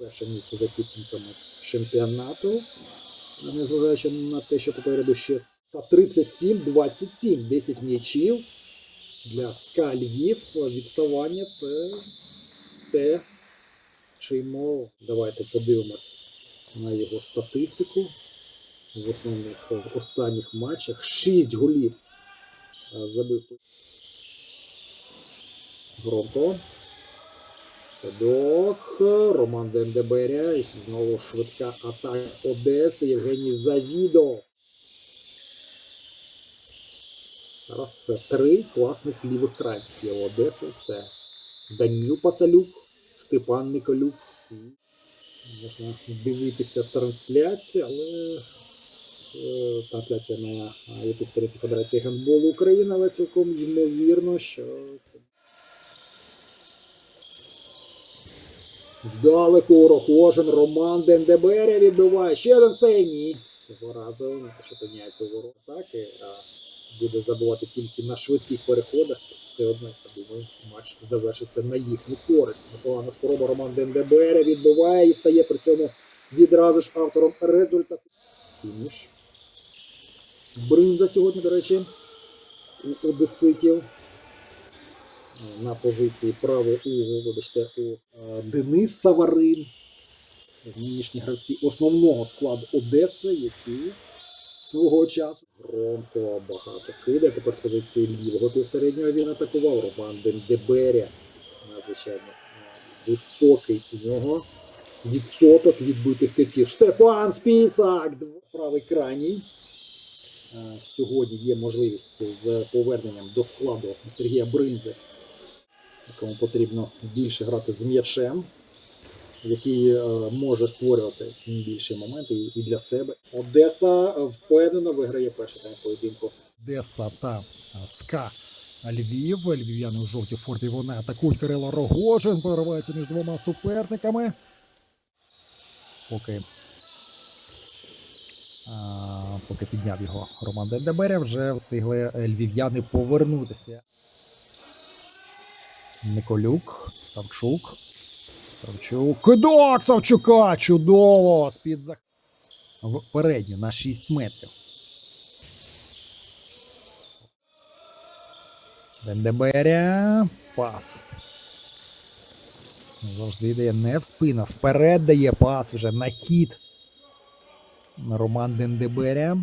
перше місце за підсумками чемпіонату. Незважаючи на те, що попереду ще та 37-27, 10 м'ячів для СКА Львів. Відставання це те, чим давайте подивимось на його статистику. В основних в останніх матчах 6 голів е, забив Громко. Федок, Роман Дендеберя. І знову швидка атака Одеси. Євгеній Завідов. Зараз три класних лівих крайків є у Одеси. Це Даніл Пацалюк, Степан Николюк. Можна дивитися трансляцію, але е, трансляція на youtube сторінці Федерації гандболу України, але цілком ймовірно, що це Вдалеку Рохожин Роман Дендеберя відбиває ще один сейв. Ні. Цього разу не те, що опиняється у ворот атаки, а буде забувати тільки на швидких переходах. Все одно, я думаю, матч завершиться на їхню користь. Непогана спроба Роман Дендеберя відбиває і стає при цьому відразу ж автором результату. Фініш. Бринза сьогодні, до речі, у Одеситів на позиції правого угу, вибачте, у е, Денис Саварин, нинішні гравці основного складу Одеси, які свого часу громко багато кидає. Тепер з позиції лівого півсереднього він атакував Роман Дендеберя. Надзвичайно е, високий у нього відсоток відбитих китків. Штепан Спісак, правий крайній. Е, Сьогодні є можливість з поверненням до складу Сергія Бринзи якому потрібно більше грати з м'ячем, який е, може створювати більші моменти і, для себе. Одеса впевнено виграє перший тайм поєдинку. Одеса та СКА Львів. Львів'яни у жовтій формі вони атакують Кирило Рогожин, проривається між двома суперниками. Поки, а, поки підняв його Роман Дендеберя, вже встигли львів'яни повернутися. Николюк, Савчук. Савчук. Кидок Савчука! Чудово! З-під зах... В передню на 6 метрів. Дендеберя. Пас. Завжди дає не в спину. Вперед дає пас вже на хід. Роман Дендеберя.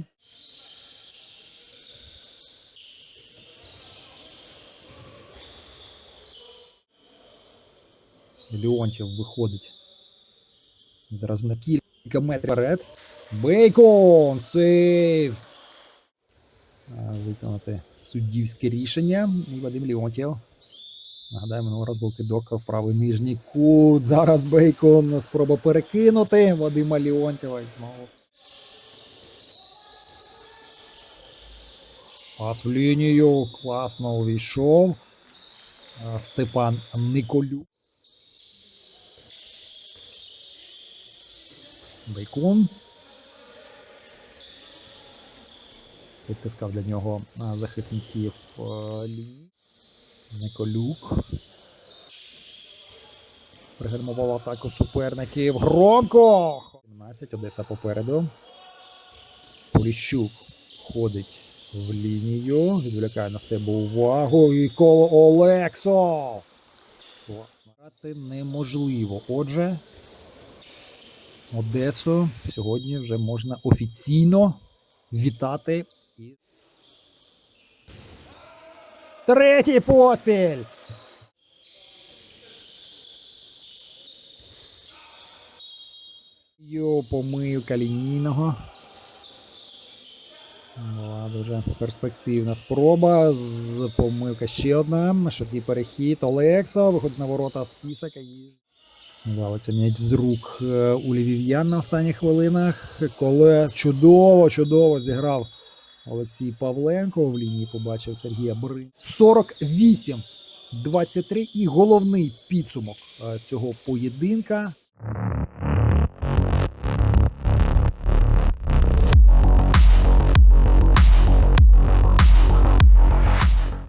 Леонтьєв виходить. Одразу на кілька метрів вперед. Бейкон! Сейв! Виконати суддівське рішення. І Вадим Леонтьєв. Нагадаю, минулого раз був кидок в правий нижній кут. Зараз Бейкон спроба перекинути. Вадима Леонтьєва і знову. Пас в лінію. Класно увійшов. Степан Николюк. Бейкон. Підтискав для нього захисників лінії. Николюк. Пригальмував атаку суперників. Громко! 17 Одеса попереду. Поліщук ходить в лінію. Відволікає на себе увагу. І коло Олексо. Класно. Неможливо. Отже, Одесу сьогодні вже можна офіційно вітати. Третій поспіль! Йо, помилка лінійного. Була дуже перспективна спроба. З- Помилка ще одна. Швидкий перехід. Олексо. Виходить на ворота список. І... Валиться м'яч з рук е, у львів'ян на останніх хвилинах. Коли чудово, чудово зіграв Олексій Павленко. В лінії побачив Сергія Бри. 48 23 і головний підсумок е, цього поєдинка.